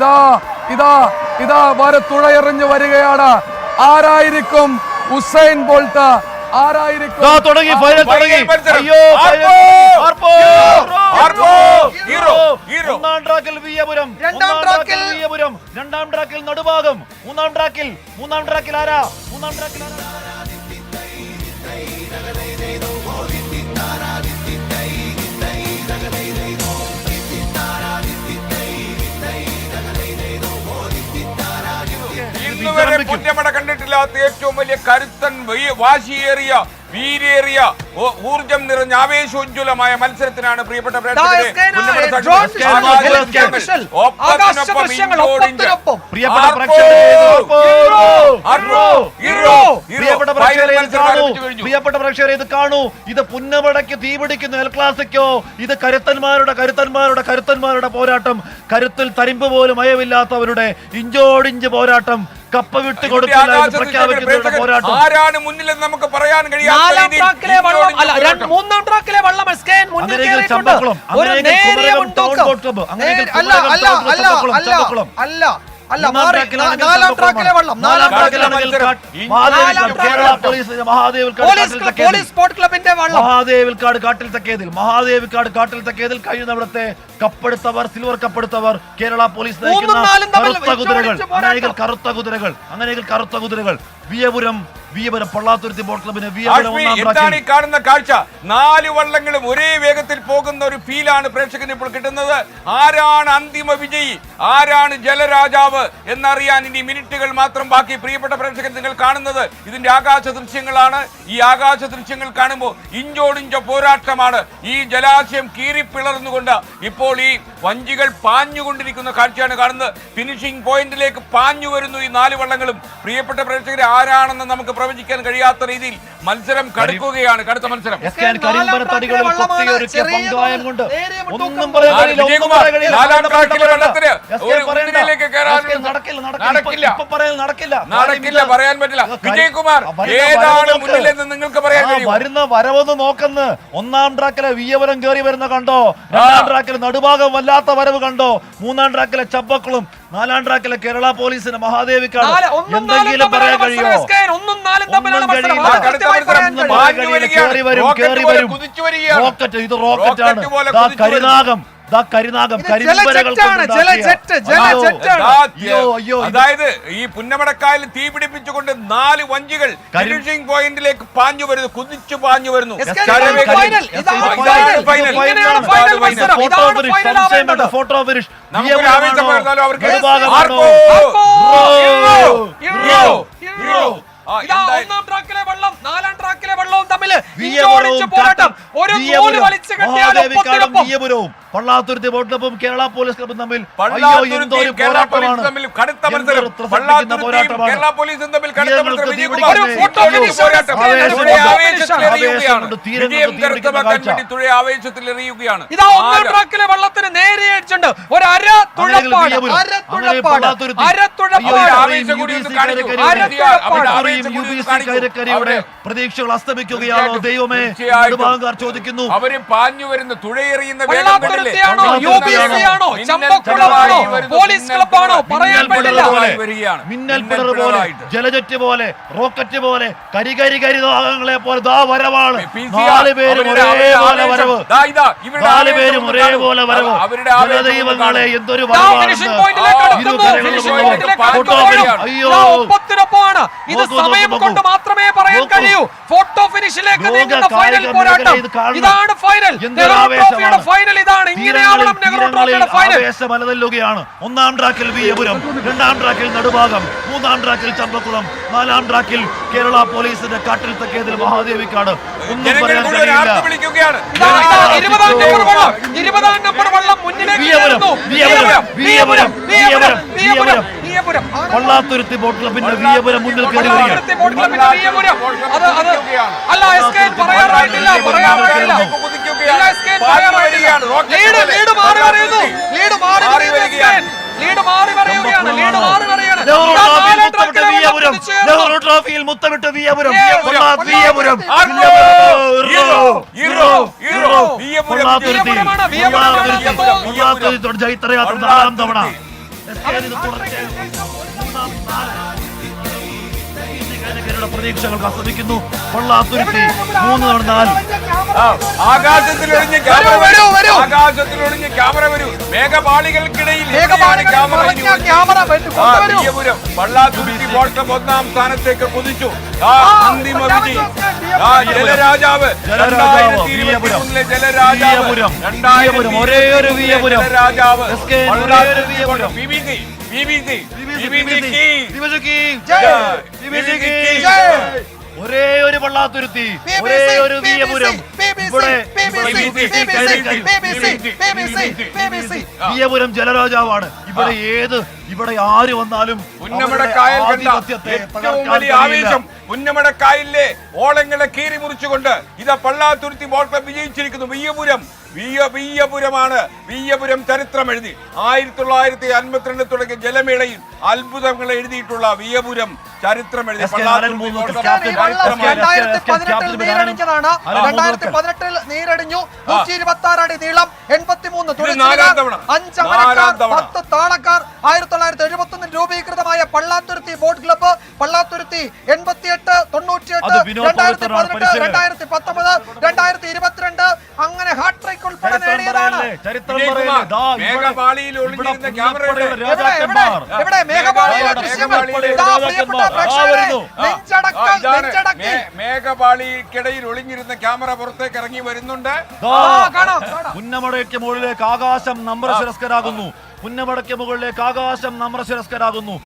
ഇതാ ഇതാ ഇതാ വരത്തുഴയെറിഞ്ഞു വരികയാണ്. ആരായിരിക്കും ഉസൈൻ ബോൾട്ട്? ആരായിരിക്കും? ദാ തുടങ്ങി ഫൈനൽ തുടങ്ങി. അയ്യോ. ഒന്നാം ട്രാക്കിൽ വിയപുരം രണ്ടാം ട്രാക്കിൽ വിയപുരം രണ്ടാം ട്രാക്കിൽ നടുഭാഗം. മൂന്നാം ട്രാക്കിൽ മൂന്നാം ട്രാക്കിൽ ആരാ? മൂന്നാം ട്രാക്കിൽ ആരാ? പുന്നമട കണ്ടിട്ടില്ലാത്ത ഏറ്റവും വലിയ കരുത്തൻ വാശിയേറിയ വീരേറിയ ഊർജം നിറഞ്ഞ ആവേശോജ്വലമായ മത്സരത്തിനാണ് പ്രിയപ്പെട്ട പ്രിയപ്പെട്ട പ്രേക്ഷകരെ ഇത് കാണൂ. ഇത് പുന്നമടയ്ക്ക് തീപിടിക്കുന്ന എൽ ക്ലാസിക്കോ ഇത് കരുത്തന്മാരുടെ കരുത്തന്മാരുടെ കരുത്തന്മാരുടെ പോരാട്ടം. കരുത്തിൽ തരിമ്പ് പോലും അയവില്ലാത്തവരുടെ ഇഞ്ചോടിഞ്ച് പോരാട്ടം. കപ്പ വിട്ട് പോരാട്ടം ആരാണ് മുന്നിലെന്ന് നമുക്ക് പറയാൻ കഴിയാത്ത അല്ല. മൂന്നാം ട്രാക്കിലെ വള്ളം മുന്നിൽ കയറിയിട്ടുണ്ട്. ഒരു നേരിയ മുൻതൂക്കം. അല്ല നാലാം ട്രാക്കിലെ ആണ്. നാലാം ട്രാക്കിലെ മത്സരം. പോലീസ് പോലീസ് കാട്ടിൽ തക്കേതിൽ ക്ലബിന്റെ വള്ളം. മഹാദേവിൽക്കാട് കാട്ടിൽ തക്കേതിൽ മഹാദേവിക്കാട് കാട്ടിൽ തക്കേതിൽ കഴിയുന്ന അവിടുത്തെ കപ്പെടുത്തവർ സിൽവർ കപ്പെടുത്തവർ കേരള പോലീസ് നയിക്കുന്ന കറുത്ത കുതിരകൾ. അങ്ങനെയെങ്കിൽ കറുത്ത കുതിരകൾ. അങ്ങനെയെങ്കിൽ കറുത്ത കുതിരകൾ. വിയപുരം വിയപുരം പള്ളാത്തുരുത്തി ബോട്ട് ക്ലബിന് എന്താണ് ഈ കാണുന്ന കാഴ്ച? നാല് വള്ളങ്ങളും ഒരേ വേഗത്തിൽ പോകുന്ന ഒരു ഫീലാണ് പ്രേക്ഷകന് ഇപ്പോൾ കിട്ടുന്നത്. ആരാണ് അന്തിമ വിജയി? ആരാണ് ജലരാജാവ്? എന്നറിയാൻ ഇനി മിനിറ്റുകൾ മാത്രം ബാക്കി. പ്രിയപ്പെട്ട പ്രേക്ഷകൻ നിങ്ങൾ കാണുന്നത് ഇതിന്റെ ആകാശ ദൃശ്യങ്ങളാണ്. ഈ ആകാശ ദൃശ്യങ്ങൾ കാണുമ്പോൾ ഇഞ്ചോടിഞ്ച പോരാട്ടമാണ്. ഈ ജലാശയം കീറിപ്പിളർന്നുകൊണ്ട് ഇപ്പോൾ ഈ വഞ്ചികൾ പാഞ്ഞുകൊണ്ടിരിക്കുന്ന കാഴ്ചയാണ് കാണുന്നത്. ഫിനിഷിംഗ് പോയിന്റിലേക്ക് പാഞ്ഞു വരുന്നു ഈ നാല് വള്ളങ്ങളും. പ്രിയപ്പെട്ട പ്രേക്ഷകരെ ആരാണെന്ന് നമുക്ക് പ്രവചിക്കാൻ കഴിയാത്ത രീതിയിൽ മത്സരം കടുക്കുകയാണ്. കടുത്ത മത്സരം. നടക്കില്ല പറയാൻ നടക്കില്ല നടക്കില്ല. പറയാൻ പറ്റില്ല. വിജയകുമാർ ഏതാണ്. മുന്നിലെന്ന് നിങ്ങൾക്ക് പറയാൻ കഴിയും വരുന്ന വരവൊന്ന് നോക്കുന്ന. ഒന്നാം ട്രാക്കിലെ വിയവരം കേറി വരുന്ന കണ്ടോ? രണ്ടാം ട്രാക്കിലെ നടുഭാഗം വല്ലാത്ത വരവ് കണ്ടോ? മൂന്നാം ട്രാക്കിലെ ചമ്പക്കുളം നാലാം ട്രാക്കിലെ കേരള പോലീസിന് മഹാദേവിക്കാണ്. എന്തെങ്കിലും പറയാൻ ഒന്നും കഴിയില്ല. കേറി വരും കേറി വരും. കുതിച്ചു വരികയാണ്. റോക്കറ്റ് ഇത്. കരിനാഗം. അതായത് ഈ പുന്നമടക്കായൽ തീ പിടിപ്പിച്ചുകൊണ്ട് നാല് വഞ്ചികൾ ഫിനിഷിംഗ് പോയിന്റിലേക്ക് പാഞ്ഞു വരുന്നു കുതിച്ചു പാഞ്ഞു വരുന്നു. ഫോട്ടോ ഫിനിഷ് ആവേശം അവർക്ക് ഒന്നാം ട്രാക്കിലെ വെള്ളം നാലാം ട്രാക്കിലെ വെള്ളവും തമ്മിൽ വിയപുരവും കേരള പോലീസ് ക്ലബും തമ്മിൽ. വെള്ളത്തിന് നേരെ അടിച്ചുണ്ട് ഒരു അര തുഴപ്പാട്. അര തുഴപ്പാട്. അര തുഴപ്പാട്. പ്രതീക്ഷകൾ അസ്തമിക്കുകയാണോ. ദൈവമേ ചോദിക്കുന്നു. അവർ പാഞ്ഞു വരുന്ന തുഴയെറിയുന്ന മിന്നൽ ചമ്പക്കുളമാണോ പോലീസ് മിന്നൽ പറയാൻ പറ്റില്ല. പിണറായി പോലെ. ജലജറ്റ് പോലെ റോക്കറ്റ് പോലെ കരികരി കരിതാകങ്ങളെ പോലെ ദാ വരവാണ്. നാല് പേരും ഒരേ പോലെ. വരവ്. ദാ ഇതാ, ഇവരുടെ നാല് പേരും ഒരേ പോലെ. വരവ്. ജലദൈവങ്ങളെ എന്തൊരു ദാ ഒപ്പത്തിനൊപ്പമാണ്. ഇത് സമയം കൊണ്ട് മാത്രമേ പറയാൻ കഴിയൂ. ഫോട്ടോ ഫിനിഷിലേക്ക് ലോക നീങ്ങുന്ന ഫൈനൽ പോരാട്ടം. ഇതാണ് ഫൈനൽ ട്രോഫിയുടെ ഫൈനൽ ഇതാണ്. ഇങ്ങനെയാവണം നെഹ്റു ട്രോഫിയുടെ ഫൈനൽ ആവേശം അലതല്ലുകയാണ്. ഒന്നാം ട്രാക്കിൽ വിയപുരം രണ്ടാം ട്രാക്കിൽ നടുഭാഗം മൂന്നാം ട്രാക്കിൽ ചമ്പക്കുളം നാലാം ട്രാക്കിൽ കേരള പോലീസിന്റെ കാട്ടിൽ തക്കേതിൽ മഹാദേവിക്കാട്. ഒന്നും പറയാൻ കഴിയില്ല. പള്ളാത്തുരുത്തി ബോട്ട് ക്ലബിന്റെ വിയപുരം മുന്നിൽ കയറി ട്രോഫിയിൽ മുത്തമിട്ട് വിയപുരം വിയപുരം ജൈത്രയാത്ര നാലാം തവണ. പ്രതീക്ഷകൾ ആസ്വദിക്കുന്നു. കൊള്ളാത്തുരുത്തി. മൂന്ന് തവണ നാല്. ആ, ആകാശത്തിൽ ഒളിഞ്ഞ് ക്യാമറ വരൂ, വരൂ. ഒളിഞ്ഞ് ക്യാമര വരൂ. മേഘപാളികൾക്കിടയിൽ ക്യാമറ? ക്യാമറ വരൂ, വള്ളാത്തുരുത്തി ബോട്ടം ഒന്നാം സ്ഥാനത്തേക്ക് കുതിച്ചു. ആ അന്തിമ വിധി ജലരാജാവ് ജലരാജാവ്, രണ്ടായിരത്തി വിയ്യപുരം. ഇരുപത്തിമൂന്നിലെ ജലരാജാവ്. രണ്ടായിരത്തി ഒരേ ഒരു. ജലരാജാവ് എസ് ജയ്. ഒരേ ഒരു വള്ളാത്തുരുത്തി വിയ്യപുരം. ബോട്ടം. ഒരേ ഒരു പള്ളാത്തുരുത്തി ഒരേ ഒരു വീയപുരം വീയപുരം. വിയപുരം ജലരാജാവാണ് ഇവിടെ ഏത് ഇവിടെ ആര് വന്നാലും ഉന്നമട കായൽ ഏറ്റവും വലിയ പുന്നമടക്കായലിലെ ഓളങ്ങളെ കീറി മുറിച്ചുകൊണ്ട് ഇതാ പള്ളാത്തുരുത്തി ബോൾ ക്ലബ് വിജയിച്ചിരിക്കുന്നു വിയ്യപുരം വിയ്യ വീയപുരം ചരിത്രം എഴുതി. ആയിരത്തി തൊള്ളായിരത്തി അൻപത്തിരണ്ട് തുടങ്ങിയ ജലമേളയിൽ അത്ഭുതങ്ങൾ എഴുതിയിട്ടുള്ള വീയപുരം ചരിത്രം എഴുതി. ക്ലബ് നീരടിഞ്ഞതാണ് രണ്ടായിരത്തി പതിനെട്ടിൽ നീരടിഞ്ഞു. നൂറ്റി ഇരുപത്തി ആറ് അടി നീളം. അഞ്ച്. പത്ത് താളക്കാർ ആയിരത്തി തൊള്ളായിരത്തി എഴുപത്തി ഒന്നിൽ രൂപീകൃതമായ പള്ളാത്തുരുത്തി ബോട്ട് ക്ലബ്ബ് പള്ളാത്തുരുത്തി എൺപത്തിയെട്ട് തൊണ്ണൂറ്റിയെട്ട് രണ്ടായിരത്തി പതിനെട്ട് രണ്ടായിരത്തി പത്തൊമ്പത് രണ്ടായിരത്തി ഇരുപത്തിരണ്ട് മേഘപാളിക്കിടയിൽ ഒളിഞ്ഞിരുന്ന ക്യാമറ പുറത്തേക്ക് ഇറങ്ങി വരുന്നുണ്ട്. പുന്നമടയ്ക്ക് മുകളിലേക്ക് ആകാശം നമ്രശിരസ്കരാകുന്നു പുന്നമടയ്ക്ക് മുകളിലേക്ക് ആകാശം നമ്രശിരസ്കരാകുന്നു